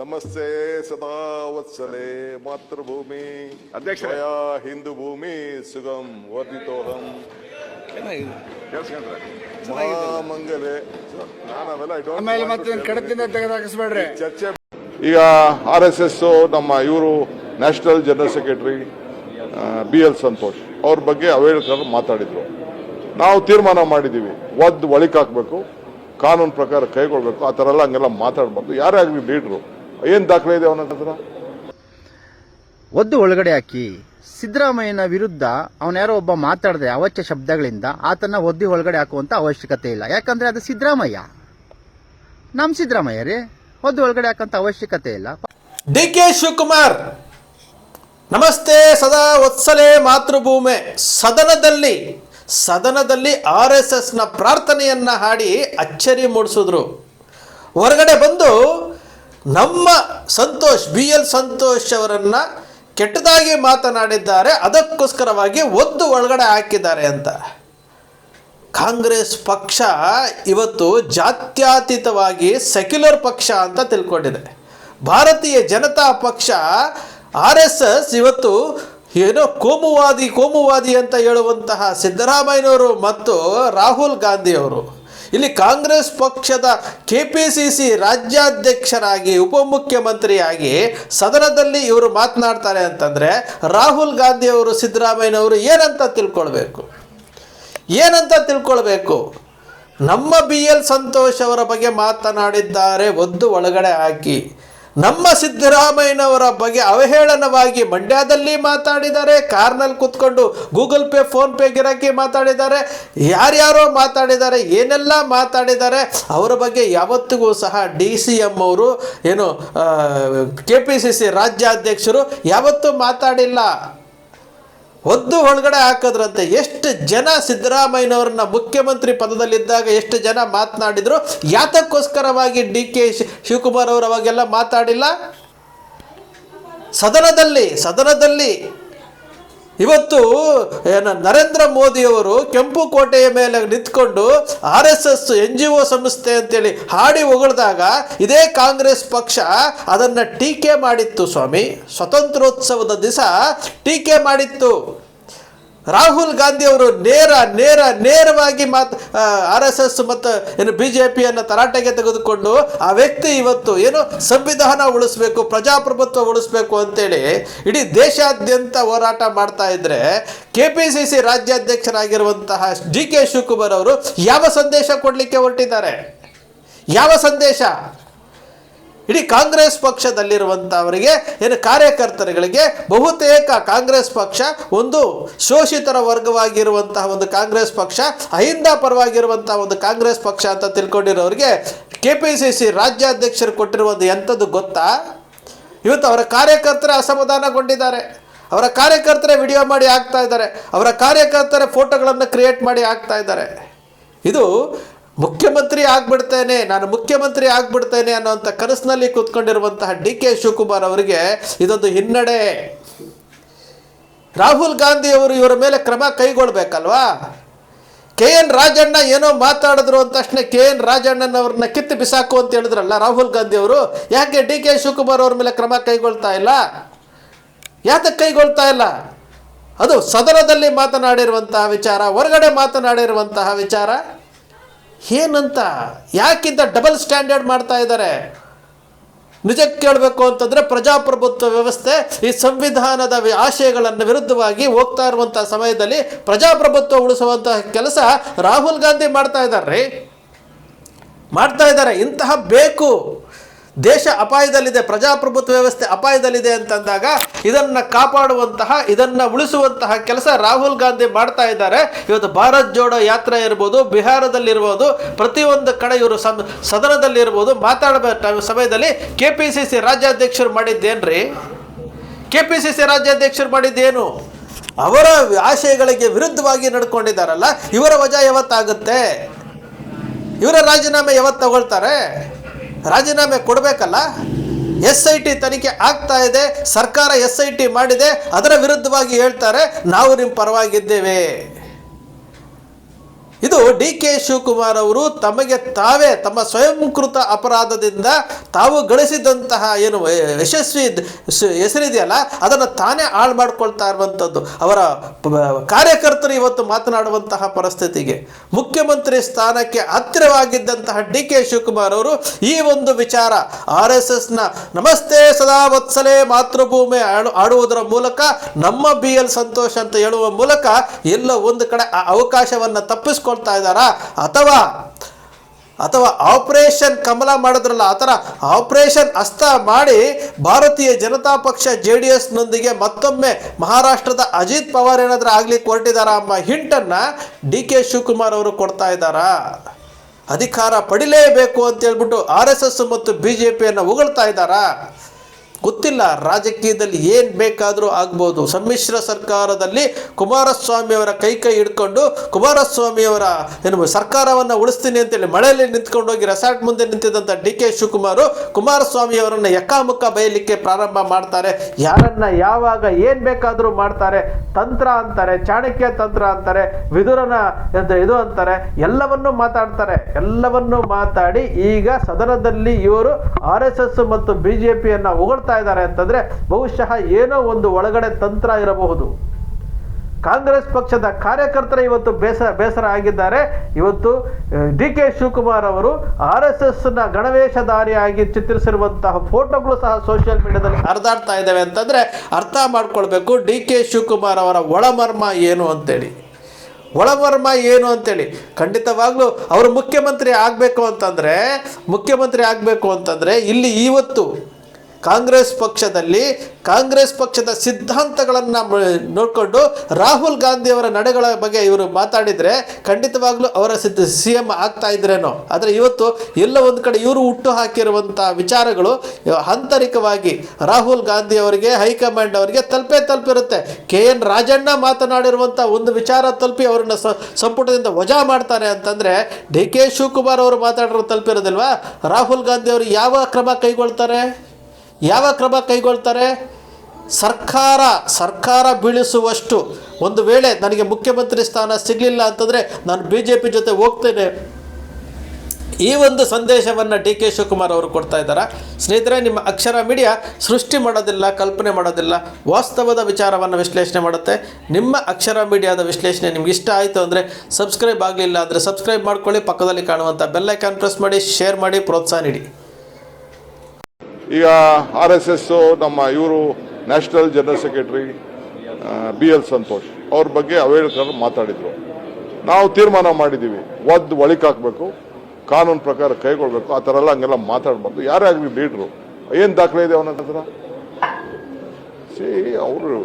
ನಮಸ್ತೆ ಸದಾ ವತ್ಸಲೆ ಮಾತೃಭೂಮಿ. ಅಧ್ಯಕ್ಷ ಹಿಂದೂ ಭೂಮಿ ಸುಗಂ ವರ್ಧಿತೋಹಂ. ಮಹಾಮಂಗಲೆ ಆಮೇಲೆ ಮತ್ತೆ tell ಕಡದಿಂದ ತೆಗೆದಾಕಿಸ್ಬೇಡ್ರಿ. ಚರ್ಚೆ ಈಗ ಆರ್ ಎಸ್ ಎಸ್ ನಮ್ಮ ಇವರು national general secretary B L Santhosh ಅವ್ರ ಬಗ್ಗೆ ಅವೇಳ್ಕರ್ ಮಾತಾಡಿದ್ರು. ನಾವು ತೀರ್ಮಾನ ಮಾಡಿದ್ದೀವಿ. ಒದ್ದು ಒಳಿಕಾಕ್ಬೇಕು ಕಾನೂನು ಪ್ರಕಾರ ಕೈಗೊಳ್ಬೇಕು. ಆ ಥರ ಎಲ್ಲ ಹಂಗೆಲ್ಲ ಮಾತಾಡಬಾರ್ದು. ಯಾರೇ ಆಗಲಿ ಲೀಡ್ರು ಏನು ದಾಖಲೆ ಇದೆ ಅವನ ಹತ್ರ? ಒದ್ದು ಒಳಗಡೆ ಹಾಕಿ ಸಿದ್ದರಾಮಯ್ಯನ ವಿರುದ್ಧ ಅವನ್ಯಾರೋ ಒಬ್ಬ ಮಾತಾಡದೆ ಅವಾಚ್ಯ ಶಬ್ದಗಳಿಂದ ಆತನ ಒದ್ದಿ ಒಳಗಡೆ ಹಾಕುವಂತ ಅವಶ್ಯಕತೆ ಇಲ್ಲ. ಯಾಕಂದ್ರೆ ಅದು ಸಿದ್ದರಾಮಯ್ಯ. ನಮ್ ಸಿದ್ದರಾಮಯ್ಯ ರೀ ಒದ್ದು ಒಳಗಡೆ ಹಾಕಂತ ಅವಶ್ಯಕತೆ ಇಲ್ಲ. ಡಿ ಕೆ ಶಿವಕುಮಾರ್ ನಮಸ್ತೆ ಸದಾ ಒತ್ಸಲೆ ಮಾತೃಭೂಮಿ. ಸದನದಲ್ಲಿ ಸದನದಲ್ಲಿ ಆರ್ ಎಸ್ ಎಸ್ನ ಪ್ರಾರ್ಥನೆಯನ್ನ ಹಾಡಿ ಅಚ್ಚರಿ ಮೂಡಿಸಿದ್ರು. ಹೊರಗಡೆ ಬಂದು ನಮ್ಮ ಸಂತೋಷ್ ಬಿ ಎಲ್ ಸಂತೋಷ್ ಅವರನ್ನು ಕೆಟ್ಟದಾಗಿ ಮಾತನಾಡಿದ್ದಾರೆ. ಅದಕ್ಕೋಸ್ಕರವಾಗಿ ಒದ್ದು ಒಳಗಡೆ ಹಾಕಿದ್ದಾರೆ ಅಂತ. ಕಾಂಗ್ರೆಸ್ ಪಕ್ಷ ಇವತ್ತು ಜಾತ್ಯತೀತವಾಗಿ ಸೆಕ್ಯುಲರ್ ಪಕ್ಷ ಅಂತ ತಿಳ್ಕೊಂಡಿದೆ. ಭಾರತೀಯ ಜನತಾ ಪಕ್ಷ ಆರ್ ಎಸ್ ಎಸ್ ಇವತ್ತು ಏನೋ ಕೋಮುವಾದಿ ಕೋಮುವಾದಿ ಅಂತ ಹೇಳುವಂತಹ ಸಿದ್ದರಾಮಯ್ಯನವರು ಮತ್ತು ರಾಹುಲ್ ಗಾಂಧಿಯವರು. ಇಲ್ಲಿ ಕಾಂಗ್ರೆಸ್ ಪಕ್ಷದ ಕೆ ಪಿ ಸಿ ಸಿ ರಾಜ್ಯಾಧ್ಯಕ್ಷರಾಗಿ, ಉಪಮುಖ್ಯಮಂತ್ರಿಯಾಗಿ ಸದನದಲ್ಲಿ ಇವರು ಮಾತನಾಡ್ತಾರೆ ಅಂತಂದರೆ ರಾಹುಲ್ ಗಾಂಧಿಯವರು ಸಿದ್ದರಾಮಯ್ಯನವರು ಏನಂತ ತಿಳ್ಕೊಳ್ಬೇಕು? ಏನಂತ ತಿಳ್ಕೊಳ್ಬೇಕು? ನಮ್ಮ ಬಿ ಎಲ್ ಸಂತೋಷ್ ಅವರ ಬಗ್ಗೆ ಮಾತನಾಡಿದ್ದಾರೆ, ಒದ್ದು ಒಳಗಡೆ ಹಾಕಿ. ನಮ್ಮ ಸಿದ್ದರಾಮಯ್ಯನವರ ಬಗ್ಗೆ ಅವಹೇಳನವಾಗಿ ಮಂಡ್ಯದಲ್ಲಿ ಮಾತಾಡಿದ್ದಾರೆ ಕಾರ್ನಲ್ಲಿ ಕೂತ್ಕೊಂಡು ಗೂಗಲ್ ಪೇ, ಫೋನ್ ಪೇ ಗಿರಾಕಿ ಮಾತಾಡಿದ್ದಾರೆ. ಯಾರ್ಯಾರೋ ಮಾತಾಡಿದ್ದಾರೆ, ಏನೆಲ್ಲ ಮಾತಾಡಿದ್ದಾರೆ, ಅವರ ಬಗ್ಗೆ ಯಾವತ್ತಿಗೂ ಸಹ ಡಿ ಸಿ ಎಂ ಅವರು, ಏನು ಕೆ ಪಿ ಸಿ ಸಿ ರಾಜ್ಯಾಧ್ಯಕ್ಷರು ಯಾವತ್ತೂ ಮಾತಾಡಿಲ್ಲ. ಒದ್ದು ಒಳಗಡೆ ಹಾಕಿದ್ರಂತೆ ಎಷ್ಟು ಜನ ಸಿದ್ದರಾಮಯ್ಯನವ್ರನ್ನ ಮುಖ್ಯಮಂತ್ರಿ ಪದದಲ್ಲಿದ್ದಾಗ ಎಷ್ಟು ಜನ ಮಾತನಾಡಿದ್ರು? ಯಾತಕ್ಕೋಸ್ಕರವಾಗಿ ಡಿ ಕೆ ಶಿವಕುಮಾರ್ ಅವರು ಅವಾಗೆಲ್ಲ ಮಾತಾಡಿಲ್ಲ? ಸದನದಲ್ಲಿ ಸದನದಲ್ಲಿ ಇವತ್ತು ಏನು ನರೇಂದ್ರ ಮೋದಿಯವರು ಕೆಂಪು ಕೋಟೆಯ ಮೇಲೆ ನಿಂತ್ಕೊಂಡು R S S N G O ಸಂಸ್ಥೆ ಅಂತೇಳಿ ಹಾಡಿ ಹೊಗಳಿದಾಗ ಇದೇ ಕಾಂಗ್ರೆಸ್ ಪಕ್ಷ ಅದನ್ನು ಟೀಕೆ ಮಾಡಿತ್ತು ಸ್ವಾಮಿ. ಸ್ವತಂತ್ರೋತ್ಸವದ ದಿವಸ ಟೀಕೆ ಮಾಡಿತ್ತು. ರಾಹುಲ್ ಗಾಂಧಿ ಅವರು ನೇರ ನೇರ, ನೇರವಾಗಿ ಮಾತು ಆರ್ ಎಸ್ ಎಸ್ ಮತ್ತು ಏನು ಬಿ ಜೆ ಪಿಯನ್ನು ತರಾಟೆಗೆ ತೆಗೆದುಕೊಂಡು ಆ ವ್ಯಕ್ತಿ ಇವತ್ತು ಏನು ಸಂವಿಧಾನ ಉಳಿಸ್ಬೇಕು, ಪ್ರಜಾಪ್ರಭುತ್ವ ಉಳಿಸ್ಬೇಕು ಅಂತೇಳಿ ಇಡೀ ದೇಶಾದ್ಯಂತ ಹೋರಾಟ ಮಾಡ್ತಾ ಇದ್ರೆ ಕೆ ಪಿ ಸಿ ಸಿ ರಾಜ್ಯಾಧ್ಯಕ್ಷರಾಗಿರುವಂತಹ ಡಿ ಕೆ ಶಿವಕುಮಾರ್ ಅವರು ಯಾವ ಸಂದೇಶ ಕೊಡಲಿಕ್ಕೆ ಹೊರಟಿದ್ದಾರೆ? ಯಾವ ಸಂದೇಶ? ಇಡೀ ಕಾಂಗ್ರೆಸ್ ಪಕ್ಷದಲ್ಲಿರುವಂಥವರಿಗೆ ಏನು ಕಾರ್ಯಕರ್ತರುಗಳಿಗೆ ಬಹುತೇಕ ಕಾಂಗ್ರೆಸ್ ಪಕ್ಷ ಒಂದು ಶೋಷಿತರ ವರ್ಗವಾಗಿರುವಂತಹ ಒಂದು ಕಾಂಗ್ರೆಸ್ ಪಕ್ಷ, ಅಹಿಂದ ಪರವಾಗಿರುವಂತಹ ಒಂದು ಕಾಂಗ್ರೆಸ್ ಪಕ್ಷ ಅಂತ ತಿಳ್ಕೊಂಡಿರೋರಿಗೆ ಕೆ ಪಿ ಸಿ ಸಿ ರಾಜ್ಯಾಧ್ಯಕ್ಷರು ಕೊಟ್ಟಿರುವುದು ಎಂಥದ್ದು ಗೊತ್ತಾ? ಇವತ್ತು ಅವರ ಕಾರ್ಯಕರ್ತರೇ ಅಸಮಾಧಾನಗೊಂಡಿದ್ದಾರೆ. ಅವರ ಕಾರ್ಯಕರ್ತರೇ ವಿಡಿಯೋ ಮಾಡಿ ಹಾಕ್ತಾ ಇದ್ದಾರೆ. ಅವರ ಕಾರ್ಯಕರ್ತರ ಫೋಟೋಗಳನ್ನು ಕ್ರಿಯೇಟ್ ಮಾಡಿ ಹಾಕ್ತಾ ಇದ್ದಾರೆ. ಇದು ಮುಖ್ಯಮಂತ್ರಿ ಆಗ್ಬಿಡ್ತೇನೆ, ನಾನು ಮುಖ್ಯಮಂತ್ರಿ ಆಗ್ಬಿಡ್ತೇನೆ ಅನ್ನೋಂಥ ಕನಸಿನಲ್ಲಿ ಕೂತ್ಕೊಂಡಿರುವಂತಹ ಡಿ ಕೆ ಶಿವಕುಮಾರ್ ಅವರಿಗೆ ಇದೊಂದು ಹಿನ್ನಡೆ. ರಾಹುಲ್ ಗಾಂಧಿ ಅವರು ಇವರ ಮೇಲೆ ಕ್ರಮ ಕೈಗೊಳ್ಬೇಕಲ್ವಾ? ಕೆ ಎನ್ ರಾಜಣ್ಣ ಏನೋ ಮಾತಾಡಿದ್ರು ಅಂತ ತಕ್ಷಣ ಕೆ ಎನ್ ರಾಜಣ್ಣನವ್ರನ್ನ ಕಿತ್ತು ಬಿಸಾಕು ಅಂತ ಹೇಳಿದ್ರಲ್ಲ ರಾಹುಲ್ ಗಾಂಧಿ ಅವರು, ಯಾಕೆ ಡಿ ಕೆ ಶಿವಕುಮಾರ್ ಅವ್ರ ಮೇಲೆ ಕ್ರಮ ಕೈಗೊಳ್ತಾ ಇಲ್ಲ? ಯಾತಕ್ಕೆ ಕೈಗೊಳ್ತಾ ಇಲ್ಲ? ಅದು ಸದನದಲ್ಲಿ ಮಾತನಾಡಿರುವಂತಹ ವಿಚಾರ, ಹೊರಗಡೆ ಮಾತನಾಡಿರುವಂತಹ ವಿಚಾರ. ಏನಂತ, ಯಾಕಿಂತ ಡಬಲ್ ಸ್ಟ್ಯಾಂಡರ್ಡ್ ಮಾಡ್ತಾ ಇದ್ದಾರೆ? ನಿಜಕ್ಕೆ ಕೇಳಬೇಕು ಅಂತಂದರೆ ಪ್ರಜಾಪ್ರಭುತ್ವ ವ್ಯವಸ್ಥೆ ಈ ಸಂವಿಧಾನದ ಆಶಯಗಳನ್ನು ವಿರುದ್ಧವಾಗಿ ಹೋಗ್ತಾ ಇರುವಂಥ ಸಮಯದಲ್ಲಿ ಪ್ರಜಾಪ್ರಭುತ್ವ ಉಳಿಸುವಂತಹ ಕೆಲಸ ರಾಹುಲ್ ಗಾಂಧಿ ಮಾಡ್ತಾ ಇದ್ದಾರೆ ಮಾಡ್ತಾ ಇದ್ದಾರೆ. ಇಂತಹ ಬೇಕು. ದೇಶ ಅಪಾಯದಲ್ಲಿದೆ, ಪ್ರಜಾಪ್ರಭುತ್ವ ವ್ಯವಸ್ಥೆ ಅಪಾಯದಲ್ಲಿದೆ ಅಂತಂದಾಗ ಇದನ್ನು ಕಾಪಾಡುವಂತಹ, ಇದನ್ನು ಉಳಿಸುವಂತಹ ಕೆಲಸ ರಾಹುಲ್ ಗಾಂಧಿ ಮಾಡ್ತಾ ಇದ್ದಾರೆ. ಇವತ್ತು ಭಾರತ್ ಜೋಡೋ ಯಾತ್ರೆ ಇರ್ಬೋದು, ಬಿಹಾರದಲ್ಲಿರ್ಬೋದು, ಪ್ರತಿಯೊಂದು ಕಡೆ ಇವರು ಸದನದಲ್ಲಿ ಸದನದಲ್ಲಿರ್ಬೋದು ಮಾತಾಡೋ ಸಮಯದಲ್ಲಿ ಕೆ ಪಿ ಸಿ ಸಿ ರಾಜ್ಯಾಧ್ಯಕ್ಷರು ಮಾಡಿದ್ದೇನ್ರಿ? ಕೆ ಪಿ ಸಿ ಸಿ ರಾಜ್ಯಾಧ್ಯಕ್ಷರು ಮಾಡಿದ್ದೇನು? ಅವರ ಆಶಯಗಳಿಗೆ ವಿರುದ್ಧವಾಗಿ ನಡ್ಕೊಂಡಿದ್ದಾರಲ್ಲ, ಇವರ ವಜಾ ಯಾವತ್ತಾಗುತ್ತೆ? ಇವರ ರಾಜೀನಾಮೆ ಯಾವತ್ತು ತಗೊಳ್ತಾರೆ? ರಾಜೀನಾಮೆ ಕೊಡಬೇಕಲ್ಲ? ಎಸ್ ಐ ಟಿ ತನಿಖೆ ಆಗ್ತಾ ಇದೆ, ಸರ್ಕಾರ ಎಸ್ ಐ ಟಿ ಮಾಡಿದೆ, ಅದರ ವಿರುದ್ಧವಾಗಿ ಹೇಳ್ತಾರೆ, ನಾವು ನಿಮ್ಮ ಪರವಾಗಿದ್ದೇವೆ. ಇದು ಡಿ ಕೆ ಶಿವಕುಮಾರ್ ಅವರು ತಮಗೆ ತಾವೇ ತಮ್ಮ ಸ್ವಯಂಕೃತ ಅಪರಾಧದಿಂದ ತಾವು ಗಳಿಸಿದಂತಹ ಏನು ಯಶಸ್ವಿ ಹೆಸರಿದೆಯಲ್ಲ, ಅದನ್ನು ತಾನೇ ಹಾಳು ಮಾಡ್ಕೊಳ್ತಾ ಇರುವಂಥದ್ದು ಅವರ ಕಾರ್ಯಕರ್ತರು ಇವತ್ತು ಮಾತನಾಡುವಂತಹ ಪರಿಸ್ಥಿತಿಗೆ. ಮುಖ್ಯಮಂತ್ರಿ ಸ್ಥಾನಕ್ಕೆ ಹತ್ತಿರವಾಗಿದ್ದಂತಹ ಡಿ ಕೆ ಶಿವಕುಮಾರ್ ಅವರು ಈ ಒಂದು ವಿಚಾರ, ಆರ್ ಎಸ್ ಎಸ್ನ ನಮಸ್ತೆ ಸದಾ ವತ್ಸಲೆ ಮಾತೃಭೂಮಿ ಆಡು, ಆಡುವುದರ ಮೂಲಕ ನಮ್ಮ ಬಿ ಎಲ್ ಸಂತೋಷ್ ಅಂತ ಹೇಳುವ ಮೂಲಕ ಎಲ್ಲೋ ಒಂದು ಕಡೆ ಆ ಅವಕಾಶವನ್ನು ತಪ್ಪಿಸ್ಕೊಳ್ತಾ ಇದ್ದಾರಾ? ಅಥವಾ ಅಥವಾ ಆಪರೇಷನ್ ಕಮಲ ಮಾಡಿದ್ರಲ್ಲ, ಆ ಥರ ಆಪರೇಷನ್ ಅಸ್ತ ಮಾಡಿ ಭಾರತೀಯ ಜನತಾ ಪಕ್ಷ ಜೆ ಡಿ ಎಸ್ನೊಂದಿಗೆ ಮತ್ತೊಮ್ಮೆ ಮಹಾರಾಷ್ಟ್ರದ ಅಜಿತ್ ಪವಾರ್ ಏನಾದರೂ ಆಗ್ಲಿಕ್ಕೆ ಹೊರಟಿದಾರಾ ಎಂಬ ಹಿಂಟನ್ನು ಡಿ ಕೆ ಶಿವಕುಮಾರ್ ಅವರು ಕೊಡ್ತಾ ಇದ್ದಾರಾ? ಅಧಿಕಾರ ಪಡಿಲೇಬೇಕು ಅಂತ ಹೇಳ್ಬಿಟ್ಟು ಆರ್ ಎಸ್ ಎಸ್ ಮತ್ತು ಬಿ ಜೆ ಪಿಯನ್ನು ಉಗಳ್ತಾ ಇದ್ದಾರಾ? ಗೊತ್ತಿಲ್ಲ, ರಾಜಕೀಯದಲ್ಲಿ ಏನು ಬೇಕಾದರೂ ಆಗ್ಬೋದು. ಸಮ್ಮಿಶ್ರ ಸರ್ಕಾರದಲ್ಲಿ ಕುಮಾರಸ್ವಾಮಿಯವರ ಕೈ ಕೈ ಹಿಡ್ಕೊಂಡು, ಕುಮಾರಸ್ವಾಮಿಯವರ ಏನು ಸರ್ಕಾರವನ್ನು ಉಳಿಸ್ತೀನಿ ಅಂತೇಳಿ ಮಳೆಯಲ್ಲಿ ನಿಂತ್ಕೊಂಡೋಗಿ ರೆಸಾರ್ಟ್ ಮುಂದೆ ನಿಂತಿದ್ದಂಥ ಡಿ ಕೆ ಶಿವಕುಮಾರು ಕುಮಾರಸ್ವಾಮಿಯವರನ್ನು ಎಕ್ಕಾಮುಕ್ಕ ಬಯಲಿಕ್ಕೆ ಪ್ರಾರಂಭ ಮಾಡ್ತಾರೆ. ಯಾರನ್ನ ಯಾವಾಗ ಏನು ಬೇಕಾದರೂ ಮಾಡ್ತಾರೆ. ತಂತ್ರ ಅಂತಾರೆ, ಚಾಣಕ್ಯ ತಂತ್ರ ಅಂತಾರೆ, ವಿದುರನ ಇದು ಅಂತಾರೆ, ಎಲ್ಲವನ್ನೂ ಮಾತಾಡ್ತಾರೆ. ಎಲ್ಲವನ್ನೂ ಮಾತಾಡಿ ಈಗ ಸದನದಲ್ಲಿ ಇವರು ಆರ್ ಎಸ್ ಮತ್ತು ಬಿ ಜೆ ಪಿಯನ್ನು ಹೊಗಳ್ತಾ ಇದ್ದಾರೆ ಅಂತಂದ್ರೆ ಬಹುಶಃ ಏನೋ ಒಂದು ಒಳಗಡೆ ತಂತ್ರ ಇರಬಹುದು. ಕಾಂಗ್ರೆಸ್ ಪಕ್ಷದ ಕಾರ್ಯಕರ್ತರ ಇವತ್ತು ಬೇಸರ ಬೇಸರ ಆಗಿದ್ದಾರೆ. ಇವತ್ತು ಡಿ ಕೆ ಶಿವಕುಮಾರ್ ಅವರು ಆರ್ ಎಸ್ ಎಸ್ನ ಗಣವೇಶಧಾರಿಯಾಗಿ ಚಿತ್ರಿಸಿರುವಂತಹ ಫೋಟೋಗಳು ಸಹ ಸೋಷಿಯಲ್ ಮೀಡಿಯಾದಲ್ಲಿ ಹರಿದಾಡ್ತಾ ಇದ್ದಾವೆ ಅಂತಂದ್ರೆ ಅರ್ಥ ಮಾಡ್ಕೊಳ್ಬೇಕು ಡಿ ಕೆ ಶಿವಕುಮಾರ್ ಅವರ ಒಳಮರ್ಮ ಏನು ಅಂತೇಳಿ. ಒಳಮರ್ಮ ಏನು ಅಂತೇಳಿ. ಖಂಡಿತವಾಗ್ಲೂ ಅವರು ಮುಖ್ಯಮಂತ್ರಿ ಆಗಬೇಕು ಅಂತಂದರೆ, ಮುಖ್ಯಮಂತ್ರಿ ಆಗಬೇಕು ಅಂತಂದರೆ ಇಲ್ಲಿ ಇವತ್ತು ಕಾಂಗ್ರೆಸ್ ಪಕ್ಷದಲ್ಲಿ ಕಾಂಗ್ರೆಸ್ ಪಕ್ಷದ ಸಿದ್ಧಾಂತಗಳನ್ನು ನೋಡಿಕೊಂಡು ರಾಹುಲ್ ಗಾಂಧಿಯವರ ನಡೆಗಳ ಬಗ್ಗೆ ಇವರು ಮಾತಾಡಿದರೆ ಖಂಡಿತವಾಗ್ಲೂ ಅವರ ಸಿದ್ಧ ಸಿ ಎಂ ಆಗ್ತಾ ಇದ್ರೇನೋ. ಆದರೆ ಇವತ್ತು ಎಲ್ಲ ಒಂದು ಕಡೆ ಇವರು ಹುಟ್ಟು ಹಾಕಿರುವಂಥ ವಿಚಾರಗಳು ಆಂತರಿಕವಾಗಿ ರಾಹುಲ್ ಗಾಂಧಿ ಅವರಿಗೆ, ಹೈಕಮಾಂಡ್ ಅವರಿಗೆ ತಲುಪೇ ತಲುಪಿರುತ್ತೆ. ಕೆ ಎನ್ ರಾಜಣ್ಣ ಮಾತನಾಡಿರುವಂಥ ಒಂದು ವಿಚಾರ ತಲುಪಿ ಅವರನ್ನು ಸಂಪುಟದಿಂದ ವಜಾ ಮಾಡ್ತಾರೆ ಅಂತಂದರೆ ಡಿ ಕೆ ಶಿವಕುಮಾರ್ ಅವರು ಮಾತಾಡಿರೋ ತಲುಪಿರೋದಿಲ್ವಾ? ರಾಹುಲ್ ಗಾಂಧಿ ಅವರು ಯಾವ ಕ್ರಮ ಕೈಗೊಳ್ತಾರೆ? ಯಾವ ಕ್ರಮ ಕೈಗೊಳ್ತಾರೆ? ಸರ್ಕಾರ ಸರ್ಕಾರ ಬೀಳಿಸುವಷ್ಟು. ಒಂದು ವೇಳೆ ನನಗೆ ಮುಖ್ಯಮಂತ್ರಿ ಸ್ಥಾನ ಸಿಗಲಿಲ್ಲ ಅಂತಂದರೆ ನಾನು ಬಿ ಜೆ ಪಿ ಜೊತೆ ಹೋಗ್ತೇನೆ. ಈ ಒಂದು ಸಂದೇಶವನ್ನು ಡಿ ಕೆ ಶಿವಕುಮಾರ್ ಅವರು ಕೊಡ್ತಾ ಇದ್ದಾರೆ? ಸ್ನೇಹಿತರೆ, ನಿಮ್ಮ ಅಕ್ಷರ ಮೀಡಿಯಾ ಸೃಷ್ಟಿ ಮಾಡೋದಿಲ್ಲ, ಕಲ್ಪನೆ ಮಾಡೋದಿಲ್ಲ. ವಾಸ್ತವದ ವಿಚಾರವನ್ನು ವಿಶ್ಲೇಷಣೆ ಮಾಡುತ್ತೆ. ನಿಮ್ಮ ಅಕ್ಷರ ಮೀಡಿಯಾದ ವಿಶ್ಲೇಷಣೆ ನಿಮ್ಗೆ ಇಷ್ಟ ಆಯಿತು ಅಂದರೆ ಸಬ್ಸ್ಕ್ರೈಬ್ ಆಗಲಿಲ್ಲ ಅಂದರೆ ಸಬ್ಸ್ಕ್ರೈಬ್ ಮಾಡ್ಕೊಳ್ಳಿ. ಪಕ್ಕದಲ್ಲಿ ಕಾಣುವಂಥ ಬೆಲ್ಲೈಕಾನ್ ಪ್ರೆಸ್ ಮಾಡಿ, ಶೇರ್ ಮಾಡಿ, ಪ್ರೋತ್ಸಾಹ ನೀಡಿ. ಈಗ ಆರ್ ಎಸ್ ಎಸ್ ನಮ್ಮ ಇವರು national general secretary B L Santhosh, ಅವ್ರ ಬಗ್ಗೆ ಅವೇಳ್ಕರ್ ಮಾತಾಡಿದ್ರು. ನಾವು ತೀರ್ಮಾನ ಮಾಡಿದ್ದೀವಿ ಒದ್ದು ಒಳಿಕ್ ಹಾಕಬೇಕು, ಕಾನೂನು ಪ್ರಕಾರ ಕೈಗೊಳ್ಬೇಕು, ಆ ಥರ ಎಲ್ಲ ಹಂಗೆಲ್ಲ ಮಾತಾಡಬಾರ್ದು. ಯಾರೇ ಆಗಲಿ ಲೀಡ್ರು, ಏನು ದಾಖಲೆ ಇದೆ ಅವನ ಹತ್ರ? ಸಿ ಅವರು